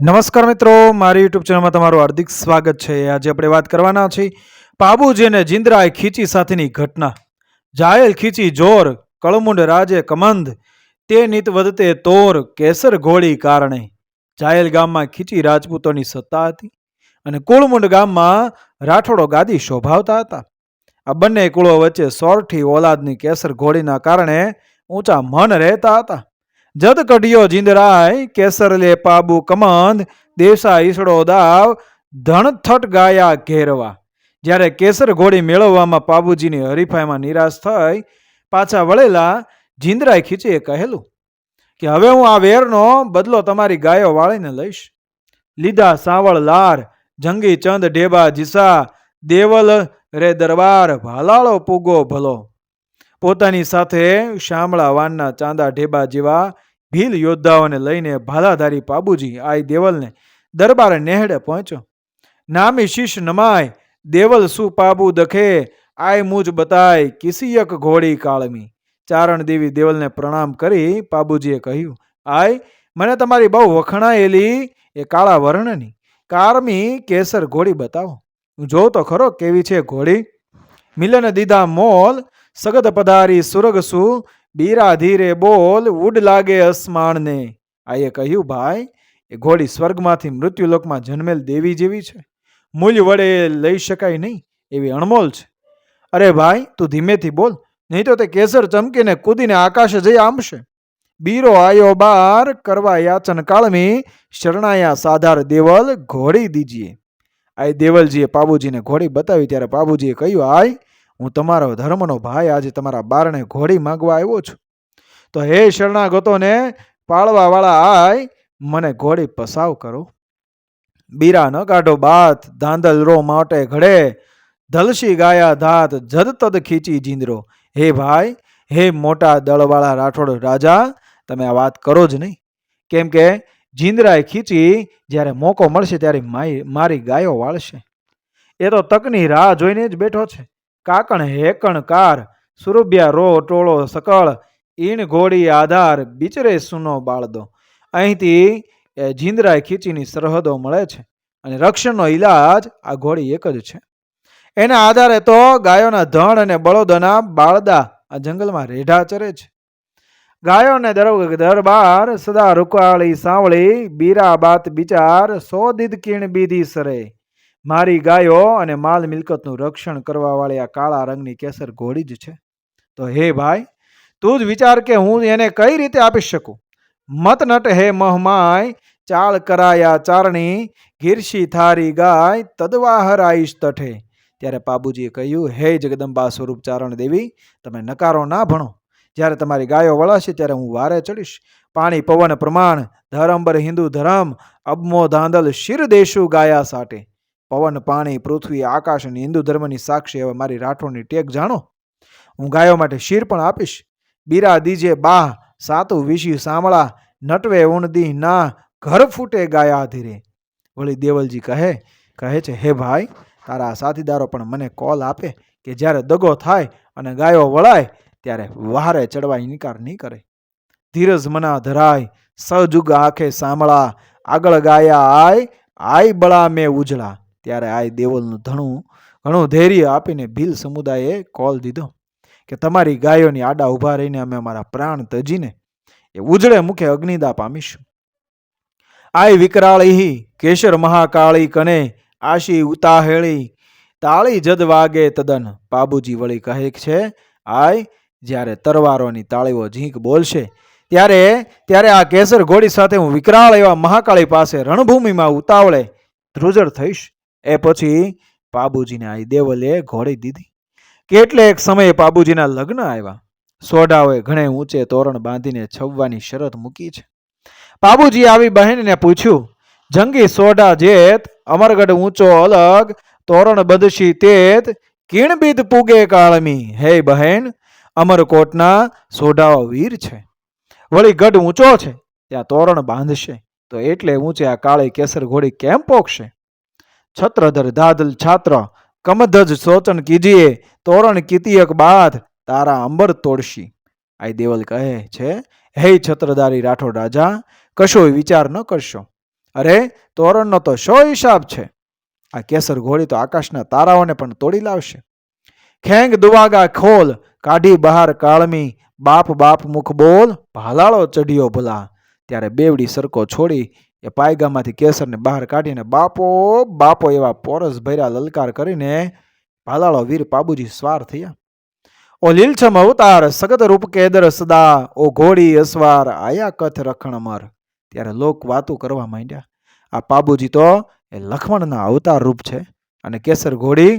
નમસ્કાર મિત્રો, મારી યુટ્યુબ ચેનલમાં તમારું હાર્દિક સ્વાગત છે. આજે આપણે વાત કરવાના છીએ પાબુજી અને જિંદ્રાએ ખીચી સાથેની ઘટના. જાયલ ખીચી, જોર, કળમુંડ રાજે કમંદ, તે નીત વધતે તોર, કેસર ઘોળી કારણે. જાયલ ગામમાં ખીચી રાજપૂતોની સત્તા હતી અને કુળમુંડ ગામમાં રાઠોડો ગાદી શોભાવતા હતા. આ બંને કુળો વચ્ચે સોરઠી ઓલાદની કેસર ઘોળીના કારણે ઊંચા મન રહેતા હતા. જદ કઢિયો જીંદરાય કેસર લે પાબુ કમંદ દેસા ઈસડો દાવ ધણથટ ગાયા ઘેરવા. જ્યારે કેસર ઘોડી મેળવવામાં પાબુજીની હરીફાઈમાં નિરાશ થઈ, પાછા વળેલા જીંદરાય ખીચીએ કહેલું કે, હવે હું આ વેરનો બદલો તમારી ગાયો વાળીને લઈશ. લીધા સાવળ લાર, જંગી ચંદ ઢેબા જીસા, દેવલ રે દરબાર, ભાલાળો પૂગો ભલો. પોતાની સાથે શામળા વાનના ચાંદા ઢેબા જેવા ભીલ યોદ્ધાઓને લઈને ભાલાધારી પાબુજી આઈ દેવલને દરબારે નેહડે પહોંચ્યો. નામી શીશ નમાય, દેવલ સુ પાબુ દખે, આય મુજ બતાય, કિસિયક ઘોડી કાળમી. ચારણ દેવી દેવલને પ્રણામ કરી પાબુજીએ કહ્યું, આય, મને તમારી બહુ વખણાયેલી એ કાળા વર્ણની. કારમી કેસર ઘોડી બતાવો. જોઉં તો ખરો કેવી છે ઘોડી. મિલન દીધા મોલ સગત પધારી સુરગસુ, બીરા ધીરે બોલ ઉડ લાગે અસમાણને આએ કહ્યું, ભાઈ, એ ઘોડી સ્વર્ગમાંથી મૃત્યુલોકમાં જન્મેલ દેવી જેવી છે. મૂલ્ય વડે લઈ શકાય નહીં એવી અણમોલ છે. અરે ભાઈ, તું ધીમેથી બોલ, નહીં તો તે કેસર ચમકીને કૂદીને આકાશે જઈ આંબશે. બીરો આયો બાર, કરવા યાચન કાળમી, શરણાયા સાધાર દેવલ, ઘોડી દીજીએ. આય દેવલજીએ પાબુજીને ઘોડી બતાવી, ત્યારે પાબુજીએ કહ્યું, આય હું તમારો ધર્મનો ભાઈ આજે તમારા બારણે ઘોડી માંગવા આવ્યો છું. તો હે શરણાગતોને પાળવાવાળા આય, મને ઘોડી પસાવ કરો. બીરા ન કાઢો બાથ, ધાંધલ રો માટે ઘડે. ધલસી ગાયા ધાત, જદ તદ ખીચી જીંદરો. હે ભાઈ, હે મોટા દળવાળા રાઠોડ રાજા, તમે આ વાત કરો જ નહીં. કેમ કે જીંદરાએ ખીચી જ્યારે મોકો મળશે ત્યારે મારી ગાયો વાળશે. એ તો તકની રાહ જોઈને જ બેઠો છે. કાકણ હેકણકાર સુરભ્યા રો ટોળો સકળ, ઈણ ઘોડી આધાર, બિચરે સુનો બાળદો. અહીંથી એ જીંદરાય ખીચીની સરહદો મળે છે અને રક્ષણનો ઈલાજ આ ઘોડી એક જ છે. એના આધારે તો ગાયોના ધણ અને બળદોના બાળદા આ જંગલમાં રેઢા ચરે છે. ગાયોને દર દરબાર સદા રૂકાળી સાવળી બીરા બાત બિચાર સો દીદ કીણ બીધી સરે. મારી ગાયો અને માલ મિલકતનું રક્ષણ કરવાવાળી આ કાળા રંગની કેસર ઘોડી જ છે. તો હે ભાઈ, તું જ વિચાર કે હું એને કઈ રીતે આપી શકું? મત નટ હે મહમાય ચાળ કરાયા ચારણી, ગીરશી થારી ગાય, તદવાહર આયુષ તઠે. ત્યારે પાબુજીએ કહ્યું, હે જગદંબા સ્વરૂપ ચારણ દેવી, તમે નકારો ના ભણો. જ્યારે તમારી ગાયો વળાશે ત્યારે હું વારે ચડીશ. પાણી પવન પ્રમાણ ધરંબર હિન્દુ ધરમ, અબમો ધાંધલ શિર દેશુ ગાયા સાટે. પવન, પાણી, પૃથ્વી, આકાશ અને હિન્દુ ધર્મની સાક્ષી હવે મારી રાઠોડની ટેક જાણો? હું ગાયો માટે શીર પણ આપીશ. બીરા દીજે બાહ, સાતું, વિશી સાંભળા નટવે, ઉણદી, ના, ઘર ફૂટે ગાયા ધીરે વળી દેવલજી કહે કહે છે, હે ભાઈ, તારા સાથીદારો પણ મને કોલ આપે કે જ્યારે દગો થાય અને ગાયો વળાય, ત્યારે વહારે ચડવા ઇનકાર નહીં કરે. ધીરજ મના ધરાય સજુગ આંખે સાંભળા, આગળ ગાયા આય આય બળા મેં ઉજળા. ત્યારે આય દેવલનું ધણું, ઘણું ધૈર્ય આપીને ભીલ સમુદાયે કોલ દીધો કે તમારી ગાયોની આડા ઊભા રહીને અમે અમારા પ્રાણ તજીને એ ઉજળે મુખે અગ્નિદા પામીશું આય વિકરાળી કેશર મહાકાળી કને, આશી ઉતાહેળી, તાળી જદ વાગે તદન, બાબુજી વળી કહે છે આય જ્યારે તરવારોની તાળીઓ ઝીંક બોલશે, ત્યારે ત્યારે આ કેસર ઘોડી સાથે હું વિકરાળ એવા મહાકાળી પાસે રણભૂમિમાં ઉતાવળે ધ્રુજર થઈશ. એ પછી પાબુજીને આઈ દેવલે ઘોડી દીધી. કેટલેક સમયે પાબુજીના લગ્ન આવ્યા. સોઢાઓએ ઘણે ઊંચે તોરણ બાંધીને છવવાની શરત મૂકી છે. બાબુજી આવી બહેનને પૂછ્યું, જંગી સોઢા જેત, અમરગઢ ઊંચો અલગ, તોરણ બદશી તેત, કિણબીદ પૂગે કાળમી. હે બહેન, અમરકોટના સોઢાઓ વીર છે. વળી ગઢ ઊંચો છે, ત્યાં તોરણ બાંધશે. તો એટલે ઊંચે આ કાળી કેસર ઘોડી કેમ પોકશે છત્રધર દાદલ છાત્ર કમધજ સોચન કીજીએ, તોરણ કીતિયક બાદ તારા અંબર તોડશી. આઈ દેવલ કહે છે, હે છત્રધારી રાઠોડ રાજા, કશોય વિચાર ન કરશો. અરે, તોરણનો તો શો હિસાબ છે. આ કેસર ઘોડી તો આકાશના તારાઓને પણ તોડી લાવશે. ખેંગ દુવાગા ખોલ, કાઢી બહાર કાળમી, બાપ બાપ મુખ બોલ, ભાલાળો ચઢિયો ભલા. ત્યારે બેવડી સરકો છોડી એ પાયગામાંથી કેસરને બહાર કાઢીને બાપો બાપો એવા પોરસ ભર્યા લલકાર કરીને ભાલાળો વીર પાબુજી સ્વાર થયા. ઓ લીલછમ અવતાર, સગત રૂપ કેદર સદા, ઓ ઘોડી અસવાર, આયા કથ રખણ અમર ત્યારે લોક વાતો કરવા માંડ્યા. આ પાબુજી તો એ લખમણના અવતાર રૂપ છે અને કેસર ઘોડી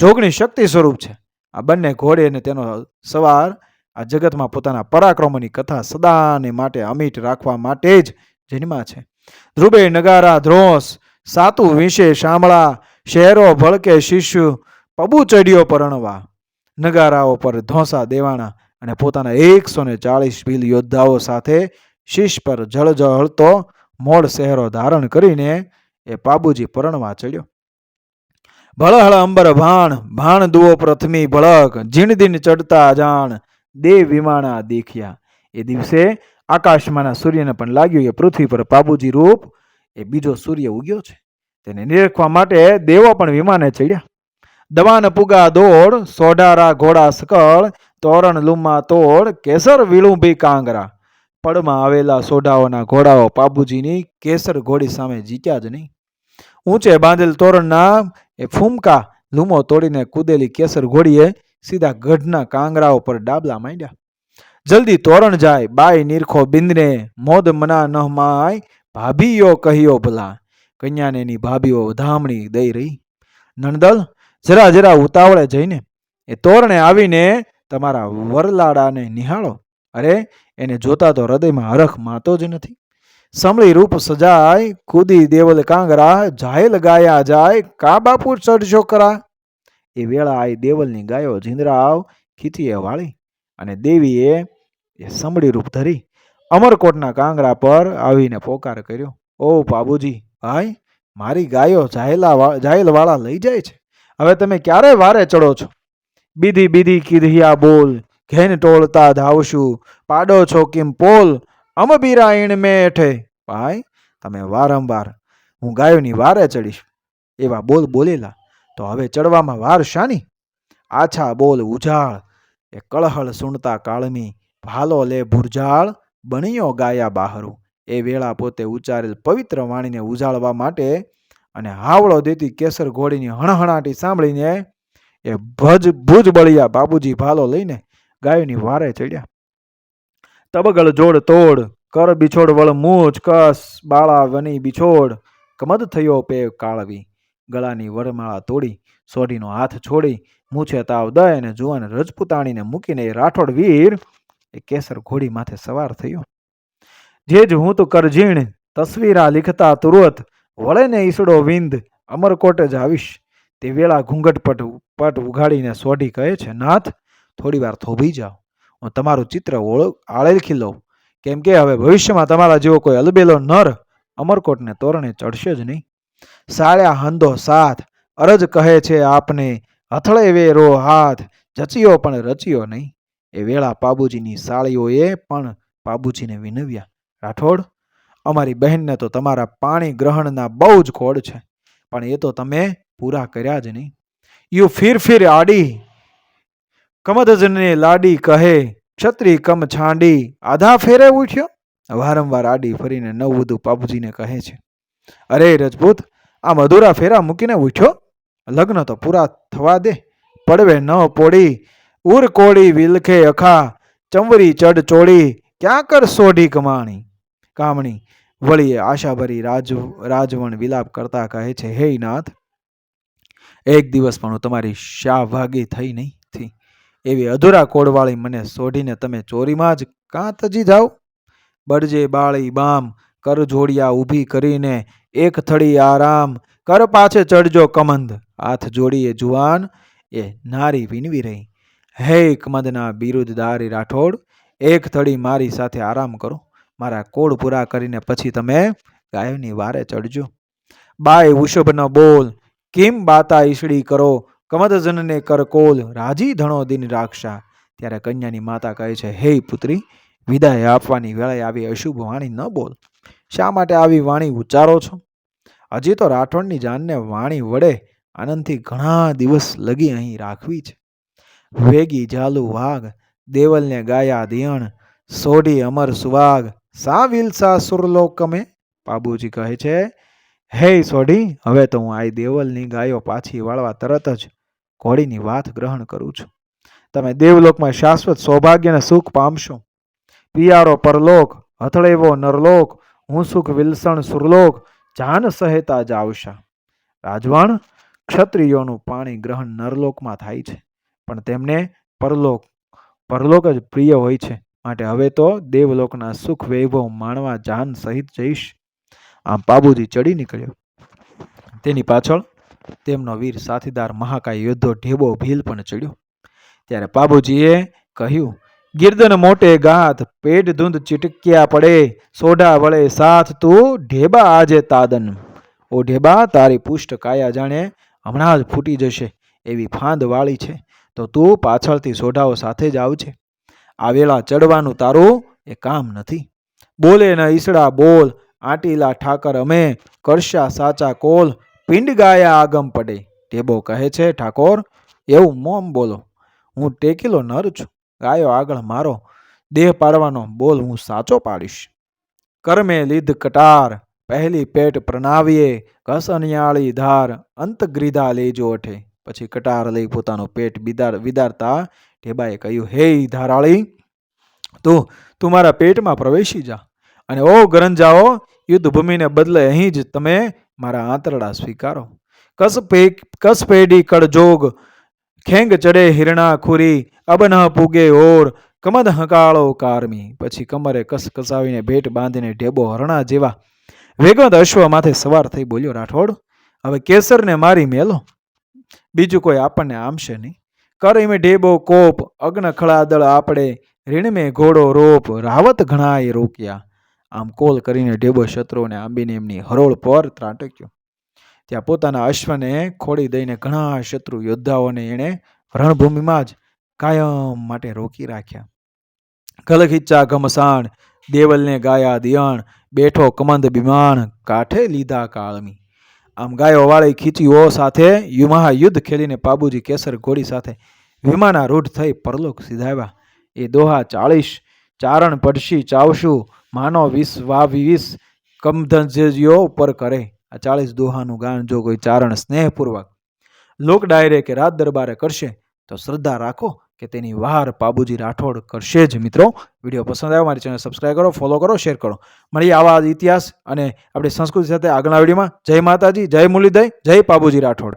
જોગણી શક્તિ સ્વરૂપ છે. આ બંને ઘોડી અને તેનો સવાર આ જગતમાં પોતાના પરાક્રમોની કથા સદાને માટે અમિટ રાખવા માટે જ જન્મા છે. ધ્રુવે નગારા ધ્રોસ, સાતુ વિશે શામળા, શહેરો ભળકે શિષ્યુ, પબુ ચડ્યો પરણવા. નગારાઓ પર ધોંસા દેવાણા અને પોતાના એકસો ને ચાળીસ ભીલ યોદ્ધાઓ સાથે શીશ પર જળજળતો મોડ શહેરો ધારણ કરીને એ પાબુજી પરણવા ચડ્યો. ભળહળ અંબર ભાણ ભાણ દુઓ પ્રથમી ભળક, જીણ દિન ચડતા જાણ, દેવ વિમાણા દેખ્યા. એ દિવસે આકાશમાંના સૂર્યને પણ લાગ્યું કે પૃથ્વી પર પાબુજી રૂપ એ બીજો સૂર્ય ઉગ્યો છે. તેને નિરખવા માટે દેવો પણ વિમાને ચડ્યા. દવાન પુગા, દોડ, સોઢારા, ઘોડા, સકળ, તોરણ લુમા તોડ, કેસર વિળુંભી કાંગરા. પડમાં આવેલા સોઢાઓના ઘોડાઓ પાબુજીની કેસર ઘોડી સામે જીત્યા જ નહીં. ઊંચે બાંધેલ તોરણના એ ફૂમકા લૂમો તોડીને કૂદેલી કેસર ઘોડીએ સીધા ગઢના કાંગરાઓ પર ડાબલા માંડ્યા. જલ્દી તોરણ જાય બાય નીરખો બિંદને, મોદ મના ન માય, ભાભીઓ કહ્યો ભલા. કન્યાને એની ભાભીઓ ધામણી દઈ રહી. નણદલ, જરા જરા ઉતાવળે જઈને, એ તોરણે આવીને તમારા વરલાડાને નિહાળો. અરે, એને જોતા તો હૃદયમાં હરખ માતો જ નથી. સમળી રૂપ સજાય, કૂદી દેવલ કાંગરા જાયલ ગાયા જાય, કા બાપુ ચડશો કરા? એ વેળા આઈ દેવલની ગાયો જીંદરાવ ખીચીએ વાળી અને દેવીએ એ સમળી રૂપ ધરી અમરકોટના કાંગરા પર આવીને પોકાર કર્યો. ઓ બાબુજી, ભાઈ, મારી ગાયો જાહેલા જાહેલવાળા લઈ જાય છે. હવે તમે ક્યારે વારે ચડો છો? બીધી બીધી કીધિયા બોલ, ઘેન ટોળતા ધાવશું. પાડો છો કિમ પોલ? અમબીરા ઈણ મેઠે. ભાઈ, તમે વારંવાર, હું ગાયોની વારે ચડીશ. એવા બોલ બોલેલા. તો હવે ચડવામાં વાર શાની? આછા બોલ ઉજાળ, એ કળહળ સુણતા કાળમી ભાલો લે ભુરજાળ બણિયો ગાયા બહારું. એ વેળા પોતે ઉચ્ચારેલ પવિત્ર વાણીને ઉજાળવા માટે અને હાવળો દેતી કેસર ઘોડીની હણહણાટી સાંભળીને એ ભજ ભુજ બળિયા બાબુજી ભાલો લઈને ગાયોની વારે ચડ્યા. તબગળ જોડ તોડ, કર બિછોડ વળ મૂછ, કસ બાળા વની બિછોડ, કમદ થયો પે કાળવી. ગળાની વરમાળા તોડી, સોઢીનો હાથ છોડી, મૂછે તાવ દય અને જુવાન રજપૂતાણીને મૂકીને રાઠોડ વીર એ કેસર ઘોડી માથે સવાર થયો. જે જ હું તો કરજીણ, તસવીરા લીખતા તુરત વળે ને ઈસડો વિંદ અમરકોટ જ આવીશ. તે વેળા ઘૂંઘટ પટ ઉઘાડીને સોઢી કહે છે, નાથ, થોડી વાર થોભી જાઓ. હું તમારું ચિત્ર ઓળખ આળેલખી લઉં. કેમ કે હવે ભવિષ્યમાં તમારા જેવો કોઈ અલબેલો નર અમરકોટને તોરણે ચડશે જ નહીં. સાળ્યા હંદો સાથ, અરજ કહે છે આપને, હથળે વેરો હાથ, જચિયો પણ રચ્યો નહીં. એ વેળા પાબુજીની સાળીઓએ પણ પાબુજીને વિનવ્યા, રાઠોડ, અમારી બહેનને તો તમારા પાણી ગ્રહણના બહુ જ ખોડ છે, પણ એ તો તમે પૂરા કર્યા જ નહીં. યુ ફીર ફીર આડી, કમદજને લાડી કહે, છત્રી કમ છાંડી. આધા ફેરે ઉઠ્યો. વારંવાર આડી ફરીને નવવધુ પાબુજીને કહે છે, અરે રજપૂત, આ મધુરા ફેરા મૂકીને ઉઠ્યો? લગ્ન તો પૂરા થવા દે, પડવે ન પોડી ઉર કોડી વિલખે અખા, ચંવરી ચડ ચોળી, ક્યાં કર સોઢી કમાણી? કામણી, વળીએ આશાભરી રાજ રાજવણ વિલાપ કરતા કહે છે, હે નાથ એક દિવસ પણ હું તમારી શા ભાગી થઈ નહીં થી. એવી અધૂરા કોડવાળી મને સોઢીને તમે ચોરીમાં જ કાં તજી જાઓ? બળજે બાળી બામ, કર જોડિયા ઊભી કરીને, એક થળી આરામ, કર પાછે ચડજો કમંદ. હાથ જોડીએ જુવાન, એ નારી વિનવી રહી. હે કમદના બિરુદદારી રાઠોડ, એક થળી મારી સાથે આરામ કરો. મારા કોડ પૂરા કરીને પછી તમે ગાયોની વારે ચડજો. બાય વૃષભ ન બોલ, કેમ બાતા ઈસડી કરો? કમદજનને કરકોલ, રાજી ધણો દિન રાખશા ત્યારે કન્યાની માતા કહે છે, હે પુત્રી, વિદાય આપવાની વેળાએ આવી અશુભ વાણી ન બોલ. શા માટે આવી વાણી ઉચ્ચારો છો? હજી તો રાઠોડની જાનને વાણી વડે આનંદથી ઘણા દિવસ લગી અહીં રાખવી છે. વેગી જાલુ વાઘ, દેવલને ગાયા દિયણ, સોઢી અમર સુવાગ સા વિલસા સુરલોકમે બાબુજી કહે છે, હે સોઢી, હવે તો હું આ દેવલની ગાયો પાછી વાળવા તરત જ ઘોડીની વાત ગ્રહણ કરું છું. તમે દેવલોકમાં શાશ્વત સૌભાગ્ય અને સુખ પામશો. પિયારો પરલોક હથળેવો નરલોક, હું સુખ વિલસણ સુરલોક, જાન સહેતા જાવશા રાજવાણ, ક્ષત્રિયોનું પાણી ગ્રહણ નરલોકમાં થાય છે. પણ તેમને પરલોક પરલોક જ પ્રિય હોય છે. માટે હવે તો દેવલોકના સુખ વૈભવ માણવા જાન સહિત જઈશ. આમ પાબુજી ચડી નીકળ્યો. તેની પાછળ તેમનો વીર સાથીદાર મહાકાય યોદ્ધો ઢેબો ભીલ પણ ચડ્યો. ત્યારે બાબુજીએ કહ્યું ગિરદન મોટે ગાત પેટ ધૂંધ ચીટક્યા પડે. સોઢા વળે સાથ તું ઢેબા આજે તાદન. ઓ ઢેબા, તારી પુષ્ટ કાયા જાણે હમણાં જ ફૂટી જશે. એવી ફાંદ વાળી છે. તો તું પાછળથી સોઢાઓ સાથે જ આવજે. આવેલા ચડવાનું તારું એ કામ નથી. બોલે ન ઈસડા બોલ, આટીલા ઠાકર અમે કરશા સાચા કોલ પિંડ ગાયા આગમ પડે. ટેબો કહે છે, ઠાકોર, એવું મોમ બોલો. હું ટેકીલો નર છું. ગાયો આગળ મારો. દેહ પાડવાનો બોલ હું સાચો પાડીશ. કરમે લીધ કટાર, પહેલી પેટ પ્રણાવીએ. ઘસનિયાળી ધાર અંત ગ્રીધા લેજો અઠે. પછી કટાર લઈ પોતાનું પેટ બિદાર, વિદારતા ઢેબાએ કહ્યું, હે ધારાળી, તું તું મારા પેટમાં પ્રવેશી જા અને ઓ ગરંજાઓ, યુદ્ધભૂમિને બદલે અહીં જ તમે મારા આંતરડા સ્વીકારો. કસ પે, કસ પેડી કડજોગ ખેંગ ચડે હિરણા ખુરી અબન પૂગે ઓર, કમદ હકાળો કારમી. પછી કમરે કસ કસાવીને ભેટ બાંધીને ઢેબો હરણા જેવા વેગવંત અશ્વ માથે સવાર થઈ બોલ્યો, રાઠોડ, હવે કેસરને મારી મેલો. બીજું કોઈ આપણને આમશે નહીં. કરીમે ઢેબો કોપ, અગ્ન ખળાદળ આપણે રીણમે ઘોડો રોપ, રાવત ઘણાએ રોક્યા. આમ કોલ કરીને ઢેબો શત્રુઓને આંબીને એમની હરોળ પર ત્રાટક્યો. ત્યાં પોતાના અશ્વને ખોડી દઈને ઘણા શત્રુ યોદ્ધાઓને એણે રણભૂમિમાં જ કાયમ માટે રોકી રાખ્યા. કલખીચા ઘમસાણ, દેવલને ગાયા દિયણ, બેઠો કમંદ બિમાણ, કાંઠે લીધા કાળમી. આમ ગાયો ખીચીઓ સાથે યુદ્ધ ખેલીને પાબુજી કેસર ઘોડી સાથે વિમાના રૂઢ થઈ પરલોક સીધાવ્યા. એ દોહા ચાળીસ, ચારણ પડશી ચાવશું, માનો વીસ વા વીસ કમધંજ્યો ઉપર કરે. આ ચાળીસ દોહાનું ગાન જો કોઈ ચારણ સ્નેહપૂર્વક. લોક ડાયરે કે રાત દરબારે કરશે, તો શ્રદ્ધા રાખો કે તેની વાર પાબુજી રાઠોડ કરશે જ. મિત્રો, વીડિયો પસંદ આવ્યો, મારી ચેનલ સબસ્ક્રાઈબ કરો ફોલો કરો શેર કરો. મળીએ આવા ઇતિહાસ અને આપણી સંસ્કૃતિ સાથે આગળના વિડીયોમાં. જય માતાજી, જય મુરલીધય જય પાબુજી રાઠોડ.